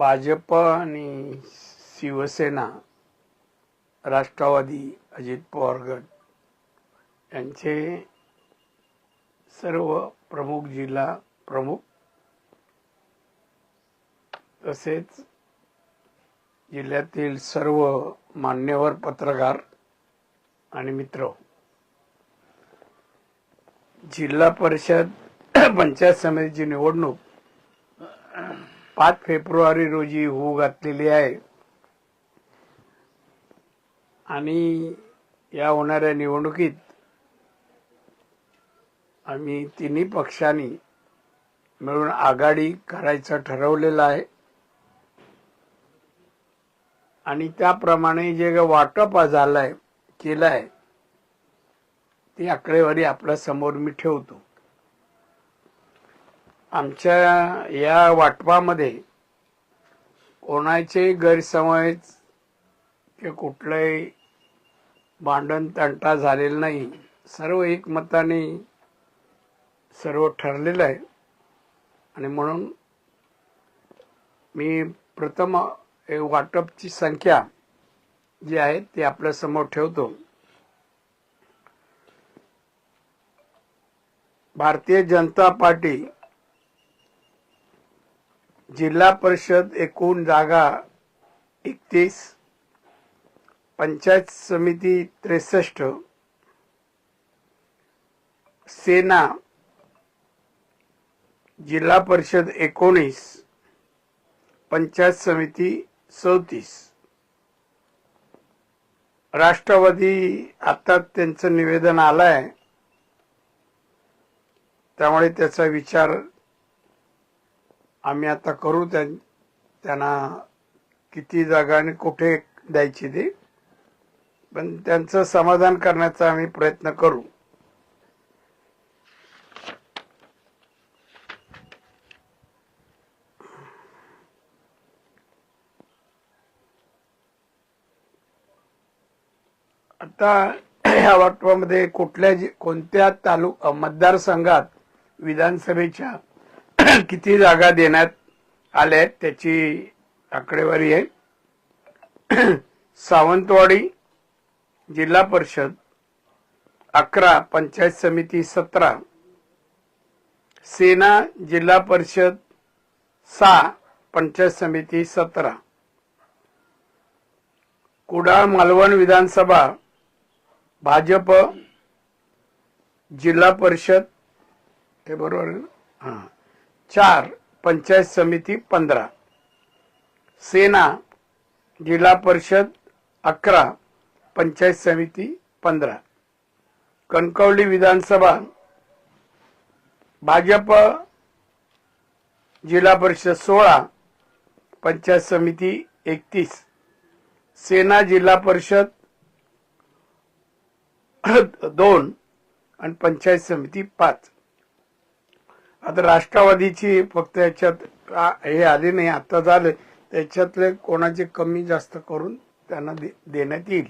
भाजप आणि शिवसेना राष्ट्रवादी अजित पवार गट यांचे सर्व प्रमुख जिल्हा प्रमुख तसेच जिल्ह्यातील सर्व मान्यवर पत्रकार आणि मित्र. जिल्हा परिषद पंचायत समितीची निवडणूक पाच फेब्रुवारी रोजी होऊ घातलेली आहे. आणि या होणाऱ्या निवडणुकीत आम्ही तिन्ही पक्षांनी मिळून आघाडी करायचं ठरवलेलं आहे. आणि त्याप्रमाणे जे वाटप झालंय आहे ती आकडेवारी आपल्यासमोर मी ठेवतो. आमच्या या वाटपामध्ये कोणाचे गैरसमज किंवा कुठलंही भांडण तंटा झालेला नाही. सर्व एकमताने सर्व ठरलेलं आहे. आणि म्हणून मी प्रथम हे वाटपची संख्या जी आहे ती आपल्यासमोर ठेवतो. भारतीय जनता पार्टी जिल्हा परिषद एकूण जागा एकतीस पंचायत समिती त्रेसष्ट सेना जिल्हा परिषद एकोणीस पंचायत समिती चौतीस. राष्ट्रवादी आता त्यांचं निवेदन आलंय. त्यामुळे त्याचा विचार आम्ही आता करू त्यांना किती जागा आणि कुठे द्यायची ते. पण त्यांचं समाधान करण्याचा आम्ही प्रयत्न करू. आता या वाटपामध्ये कुठल्या जि- कोणत्या तालुका मतदारसंघात विधानसभेच्या किती जागा देण्यात आल्या आहेत त्याची आकडेवारी आहे. सावंतवाडी जिल्हा परिषद अकरा पंचायत समिती सतरा सेना जिल्हा परिषद सहा पंचायत समिती सतरा. कुडाळ मालवण विधानसभा भाजप जिल्हा परिषद हे बरोबर हां. चार पंचायत समिती पंधरा. सेना जिल्हा परिषद अकरा पंचायत समिती पंधरा. कणकवली विधानसभा भाजप जिल्हा परिषद सोळा पंचायत समिती एकतीस. सेना जिल्हा परिषद दोन आणि पंचायत समिती पाच. आता राष्ट्रवादीची फक्त याच्यात हे आले नाही आता झाले. त्याच्यातले कोणाचे कमी जास्त करून त्यांना दे- देण्यात येईल.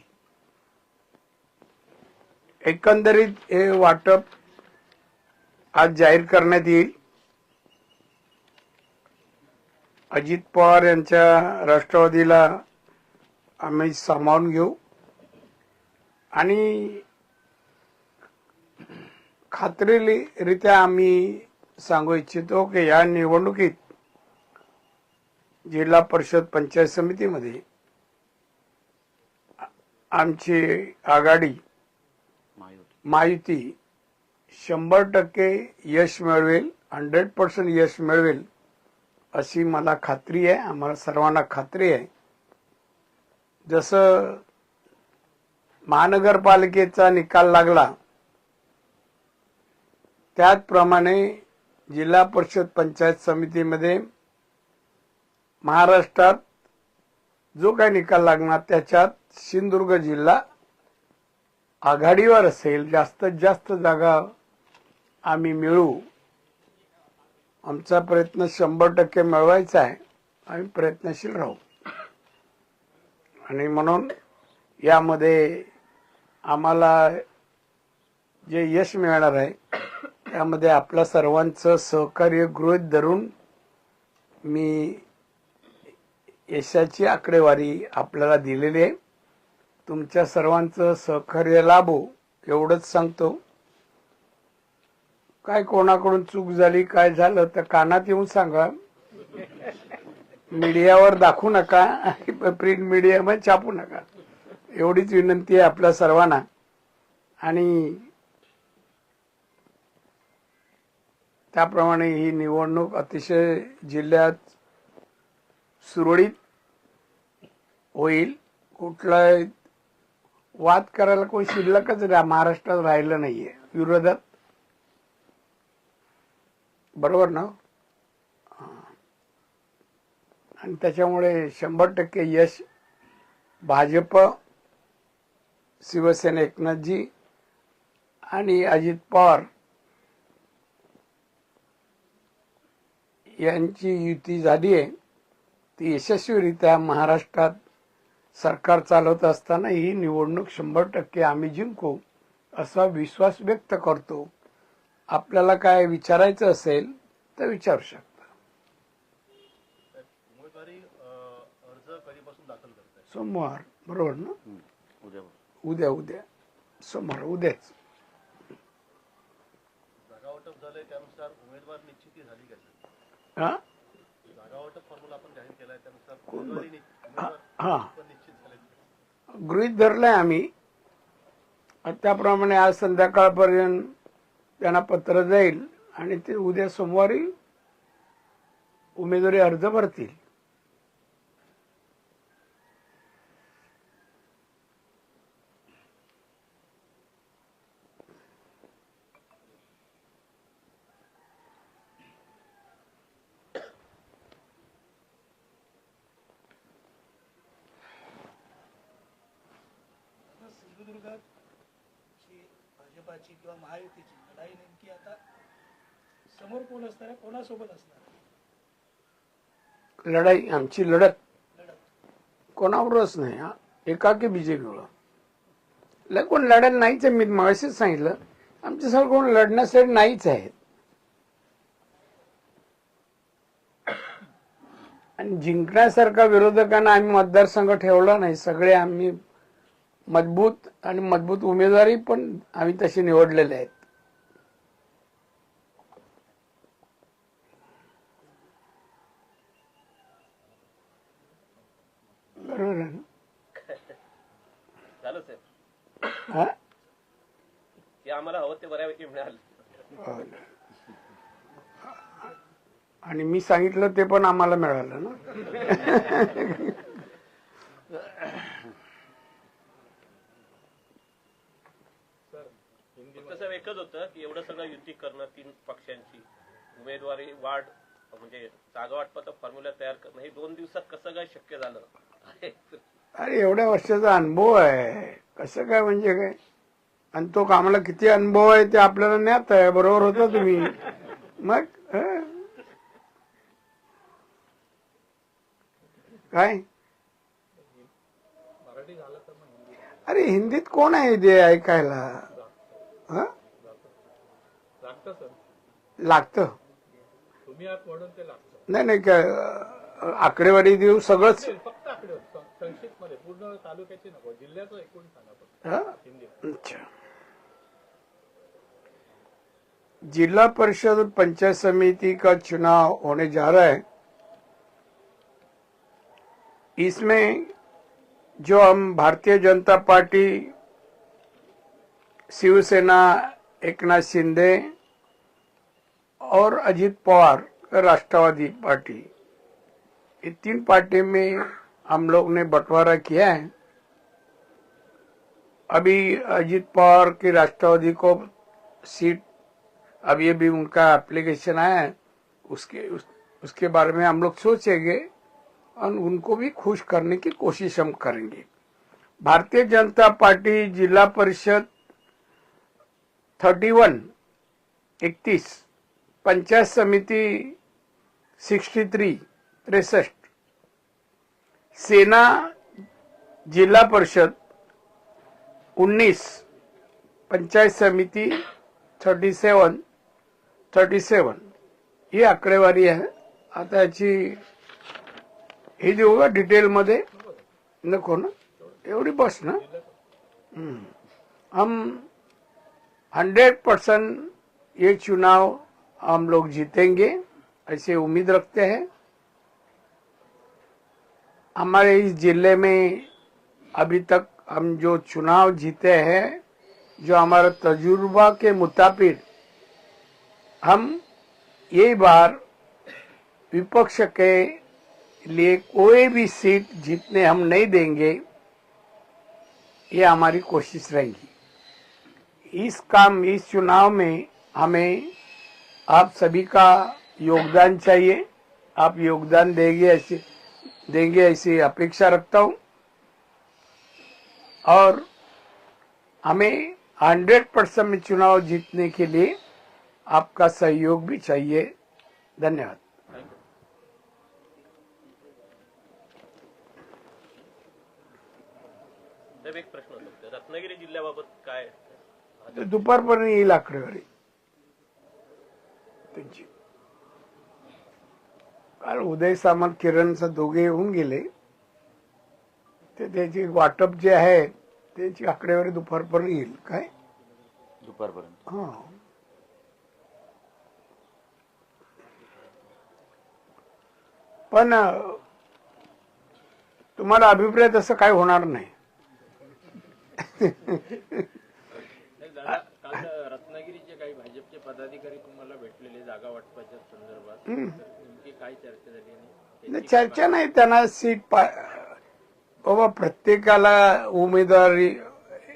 एकंदरीत हे वाटप आज जाहीर करण्यात येईल. अजित पवार यांच्या राष्ट्रवादीला आम्ही सामावून घेऊ. आणि खात्रीरित्या आम्ही सांगू इच्छितो की या निवडणुकीत जिल्हा परिषद पंचायत समितीमध्ये आमची आघाडी माहिती शंभर टक्के यश मिळवेल हंड्रेड पर्सेंट यश मिळवेल अशी मला खात्री आहे आम्हाला सर्वांना खात्री आहे. जसं महानगरपालिकेचा निकाल लागला त्याचप्रमाणे जिल्हा परिषद पंचायत समितीमध्ये महाराष्ट्रात जो काही निकाल लागणार त्याच्यात सिंधुदुर्ग जिल्हा आघाडीवर असेल जास्तीत जास्त जागा आम्ही मिळू आमचा प्रयत्न शंभर टक्के मिळवायचा आहे. आम्ही प्रयत्नशील राहू. आणि म्हणून यामध्ये आम्हाला जे यश मिळणार आहे त्यामध्ये आपल्या सर्वांचं सहकार्य गृहित धरून मी यशाची आकडेवारी आपल्याला दिलेली आहे. तुमच्या सर्वांचं सहकार्य लाभो एवढंच सांगतो. काय कोणाकडून चूक झाली काय झालं तर कानात येऊन सांगा. मीडियावर दाखवू नका प्रिंट मीडियामध्ये छापू नका. एवढीच विनंती आहे आपल्या सर्वांना. आणि त्याप्रमाणे ही निवडणूक अतिशय जिल्ह्यात सुरळीत होईल. कुठला वाद करायला कोणी शिल्लकच महाराष्ट्रात राहिलं नाहीये. विरोधात बरोबर ना? आणि त्याच्यामुळे शंभर टक्के यश भाजप शिवसेना एकनाथजी आणि अजित पवार यांची युती झाली आहे. ती यशस्वीरित्या महाराष्ट्रात सरकार चालवत असताना ही निवडणूक शंभर टक्के आम्ही जिंकू असा विश्वास व्यक्त करतो. आपल्याला काय विचारायचं असेल तर विचारू शकता. सोमवार. बरोबर ना? उद्या उद्या सोमवार उद्याच. जागा वाटप झालंय त्यानुसार उमेदवार निश्चिती झाली का? हा? हा गृहित धरलंय आम्ही. त्याप्रमाणे आज संध्याकाळपर्यंत त्यांना पत्र जाईल आणि ते उद्या सोमवारी उमेदवारी अर्ज भरतील. सिंधुदुर्गात ची भाजपाची किंवा महायुतीची लढाई नेमकी आता समोर कोण असणार आहे? कोणासोबत असणार आहे? लढाई आमची लढत. कोणावरच नाही हा. एकाकी बीजेपीवर. लय कोण लढायला नाहीच आहे मी मगाशीच सांगितलं. आमच्यासारखं कोण लढण्यासाठी नाहीच आहेत आणि जिंकण्यासारखा विरोधकांना आम्ही मतदारसंघ ठेवला नाही सगळे आम्ही मजबूत आणि मजबूत उमेदवारी पण आम्ही तसे निवडलेले आहेत. बरोबर आहे ना झालं साहेब हा? ते आम्हाला हवं ते बऱ्यापैकी मिळालं. आणि मी सांगितलं ते पण आम्हाला मिळालं ना फक्त साहेब एकच होतं की एवढं सगळं युती करणं तीन पक्षांची. उमेदवारी वाढ म्हणजे जागा वाटपाचा फॉर्म्युला तयार करणं हे दोन दिवसात कसं काय शक्य झालं? अरे एवढ्या वर्षाचा अनुभव आहे. कसं काय म्हणजे काय? आणि तो आम्हाला किती अनुभव आहे ते आपल्याला ज्ञात आहे. बरोबर होता तुम्ही. मग. काय? अरे हिंदीत कोण आहे ते ऐकायला? हं? लागतं सर. लागतं. तुम्ही आत म्हणून ते लागतं. नाही नाही काय अं, आकडेवारी देऊ सगळंच. फक्त आकडे संक्षिप्त मध्ये पूर्ण तालुक्याची नको जिल्ह्याचं एकूण सांगा फक्त. हं? हिंदी. अच्छा. जिला परिषद और पंचायत समिति का चुनाव होने जा रहा है? इसमें जो हम भारतीय जनता पार्टी शिवसेना एकनाथ शिंदे और अजित पवार राष्ट्रवादी पार्टी। ये तीन पार्टी में हम लोग ने बंटवारा किया है। अभी अजित पवार की राष्ट्रवादी को सीट अब ये भी उनका एप्लीकेशन आया है। उसके उस, उसके बारे में हम लोग सोचेंगे और उनको भी खुश करने की कोशिश हम करेंगे। भारतीय जनता पार्टी जिला परिषद थर्टी वन एकतीस पंचायत समिती सिक्स्टी थ्री त्रेसष्ट. सेना जिल्हा परिषद उन्नीस पंचायत समिती थर्टी सेवन थर्टी सेवन. ही आकडेवारी आहे. आता याची ही देऊ का डिटेलमध्ये? नको ना? एवढी बस ना? हम हंड्रेड परसेंट ये चुनाव हम लोग जीतेंगे, ऐसे उम्मीद रखते हैं। हमारे इस ज़िले में अभी तक हम जो चुनाव जीते हैं, जो हमारा तजुर्बा के मुताबिक हम यही बार विपक्ष के लिए कोई भी सीट जीतने हम नहीं देंगे, ये हमारी कोशिश रहेगी। इस काम, इस चुनाव में हमें आप सभी का योगदान चाहिए। आप योगदान देंगे ऐसे, देंगे ऐसी अपेक्षा रखता हूँ। और हमें हंड्रेड परसेंट में चुनाव जीतने के लिए आपका सहयोग भी चाहिए। धन्यवाद। एक प्रश्न रत्नागिरी जिल्ह्याबाबत काय? तर दुपारपर्यंत येईल आकडेवारी त्यांची. काल उदय सामंत किरणचा दोघे येऊन गेले. ते त्याची वाटप जे आहे त्याची आकडेवारी दुपारपर्यंत येईल. काय? दुपारपर्यंत. हा. पण तुम्हाला अभिप्राय तसं काय होणार नाही काल रत्नागिरीचे काही भाजपचे पदाधिकारी तुम्हाला भेटलेले जागा वाटपाच्या संदर्भात? नेमकी काय चर्चा झाली आणि नाही, चर्चा नाही त्यांना सीट पा बाबा प्रत्येकाला उमेदवारी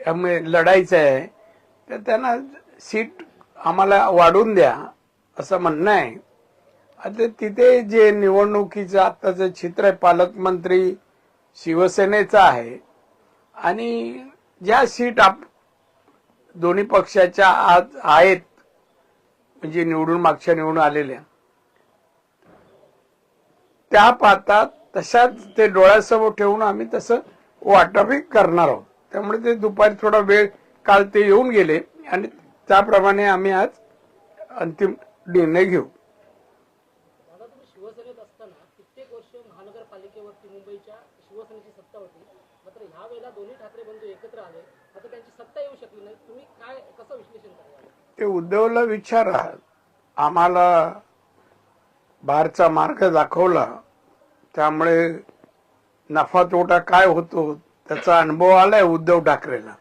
आम्ही लढायचं आहे तर त्यांना सीट आम्हाला वाढून द्या असं म्हणणं आहे. आता तिथे जे निवडणुकीचं आत्ताचं चित्र आहे पालकमंत्री शिवसेनेचं आहे आणि ज्या सीट आप दोन्ही पक्षाच्या आज आहेत म्हणजे निवडून मागच्या निवडून आलेल्या. त्या पाहतात तशाच ते डोळ्यासमोर ठेवून आम्ही तसं वाटपही करणार आहोत. त्यामुळे ते दुपारी थोडा वेळ काल ते येऊन गेले आणि त्याप्रमाणे आम्ही आज अंतिम निर्णय घेऊ. शिवसेनेत असताना कित्येक वर्ष महानगरपालिकेवरती मुंबईच्या शिवसेनेची सत्ता होती. मात्र ह्या वेळेला दोन्ही ठाकरे बंधू एकत्र आले. मात्र त्यांची सत्ता येऊ शकली नाही. तुम्ही काय कसं विश्लेषण कराल? ते उद्धवला विचारा. आम्हाला बाहेरचा मार्ग दाखवला. त्यामुळे नफा तोटा काय होतो त्याचा अनुभव आलाय उद्धव ठाकरेला.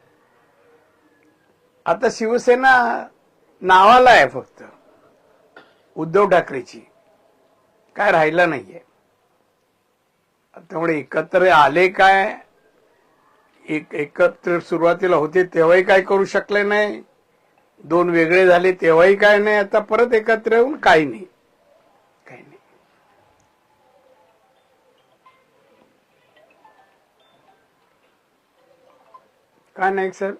आता शिवसेना नावाला आहे फक्त. उद्धव ठाकरेची. काय राहिला नाहीये. त्यामुळे एकत्र आले काय? एक एकत्र सुरुवातीला होते तेव्हाही काय करू शकले नाही. दोन वेगळे झाले तेव्हाही काय नाही आता परत एकत्र येऊन काही नाही. काही नाही. काय नाही सर?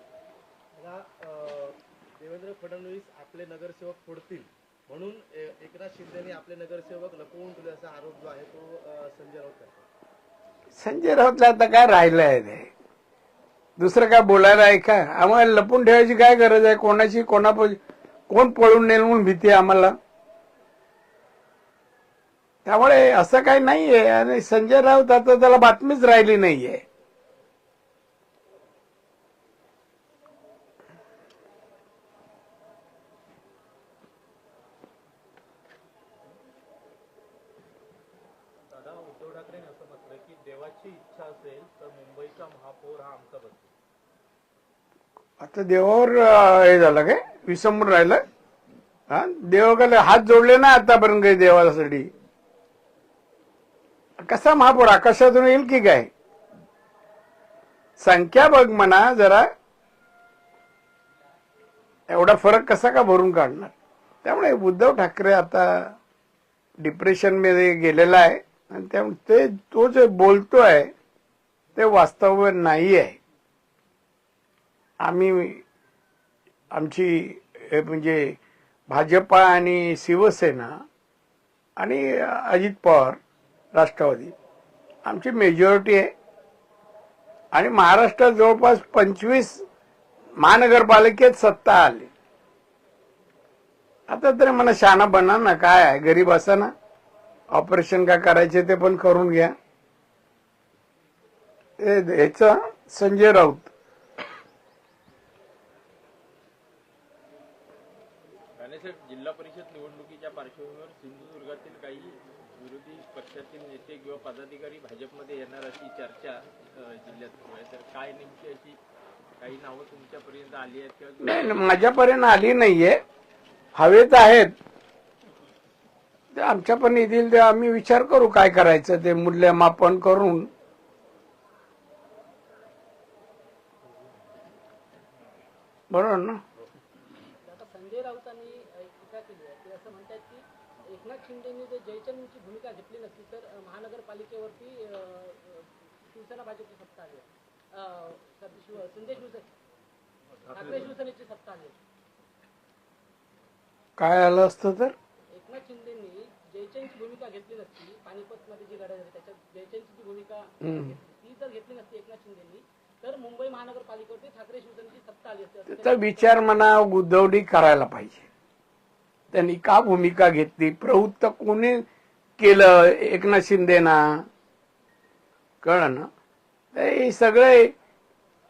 देवेंद्र फडणवीस आपले नगरसेवक फोडतील. म्हणून एकनाथ शिंदेने आपले नगरसेवक लपवून ठेवले असा आरोप जो आहे तो संजय राऊत संजय राऊतला आता काय राहिलं आहे ते? दुसरं काय बोलायला आहे का आम्हाला लपून ठेवायची काय गरज आहे? कोणाची कोणा कोण पळून नेल म्हणून भीती आम्हाला? त्यामुळे असं काही नाहीये. आणि संजय राऊत आता त्याला बातमीच राहिली नाहीये दादा उद्धव ठाकरेंनी असं म्हटलं की देवाची इच्छा असेल तर मुंबईचा महापौर हा आमचा बसेल आता देवावर हे झालं काय? विसंबून राहिलं. हा? देवाकडे हात जोडले ना आतापर्यंत काही देवासाठी. कसा महापौर आकाशातून येईल की काय? संख्या बघ म्हणा जरा. एवढा फरक कसा का भरून काढणार? त्यामुळे उद्धव ठाकरे आता डिप्रेशनमध्ये गेलेला आहे. आणि त्यामुळे ते तो जे बोलतो आहे ते वास्तव्य नाही आहे आम्ही आमची हे म्हणजे भाजपा आणि शिवसेना आणि अजित पवार राष्ट्रवादी. आमची मेजॉरिटी आहे. आणि महाराष्ट्रात जवळपास पंचवीस महानगरपालिकेत सत्ता आली. आता तरी मला शहाणा बना ना काय आहे? गरीब असा ना. ऑपरेशन काय करायचे ते पण करून घ्या. हे- ह्याचा संजय राऊत. पदाधिकारी भाजपमध्ये येणार अशी चर्चा जिल्ह्यात सुरू आहे. तर काय नेमकी अशी काही नावं तुमच्यापर्यंत आली आहेत किंवा नाही नाही, माझ्यापर्यंत आली नाहीये. हवेत आहेत. ते आमच्या पण येतील ते आम्ही विचार करू काय करायचं ते मूल्यमापन करून. बरोबर ना आता संजय राऊतांनी एक टीका केली आहे ते असं म्हणतात की एकनाथ शिंदेनी जर जयचंदची भूमिका घेतली नसती तर महानगरपालिकेवरती शिवसेना भाजपची सत्ता आली संजय शिवसेना ठाकरे शिवसेनेची सत्ता आली. काय आलं असतं तर? एकनाथ शिंदेनी जयचंदची भूमिका घेतली नसती पानिपत मध्ये जी लढाई झाली त्याच्यात जयचंदची जी भूमिका ती जर घेतली नसती एकनाथ शिंदेनी. तर मुंबई महानगरपालिकेवरती ठाकरे शिवसेनेची सत्ता आली असती. असं त्याचा विचार म्हणा गुदवडी करायला पाहिजे. त्यांनी का भूमिका घेतली? प्रवृत्त कोणी केलं? एकनाथ शिंदेना कळलं ना? हे सगळे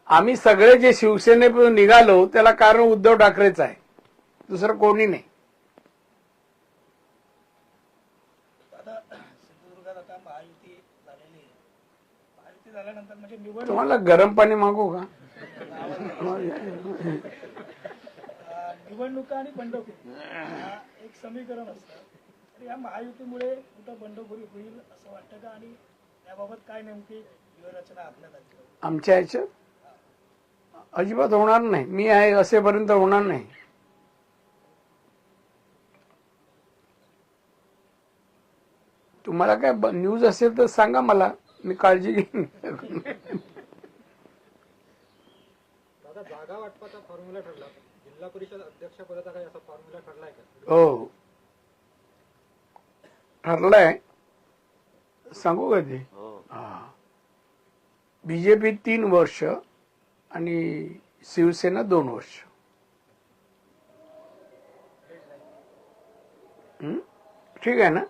आम्ही सगळे जे शिवसेने निघालो त्याला कारण उद्धव ठाकरेच आहे. दुसरं कोणी नाही. तुम्हाला गरम पाणी मागू का? निवडणुका आणि बंडखोरी. हा एक समीकरण असतं. तर या महायुतीमुळे कुठं बंडखोरी होईल असं वाटतं का? आणि याबाबत काय नेमकी व्यूहरचना आखण्यात आली आमच्या ह्याच्यात अजिबात होणार नाही. मी आहे असेपर्यंत होणार नाही. तुम्हाला काय न्यूज असेल तर सांगा मला. मी काळजी घेईन. दादा जागा वाटपाचा फॉर्म्युला ठरला. जिल्हा परिषद अध्यक्ष पदाचा काही असा फॉर्म्युला ठरलाय का? हो. ठरलंय. सांगू का ते? हो. बीजेपी तीन वर्ष आणि शिवसेना दोन वर्ष. हं? ठीक आहे ना?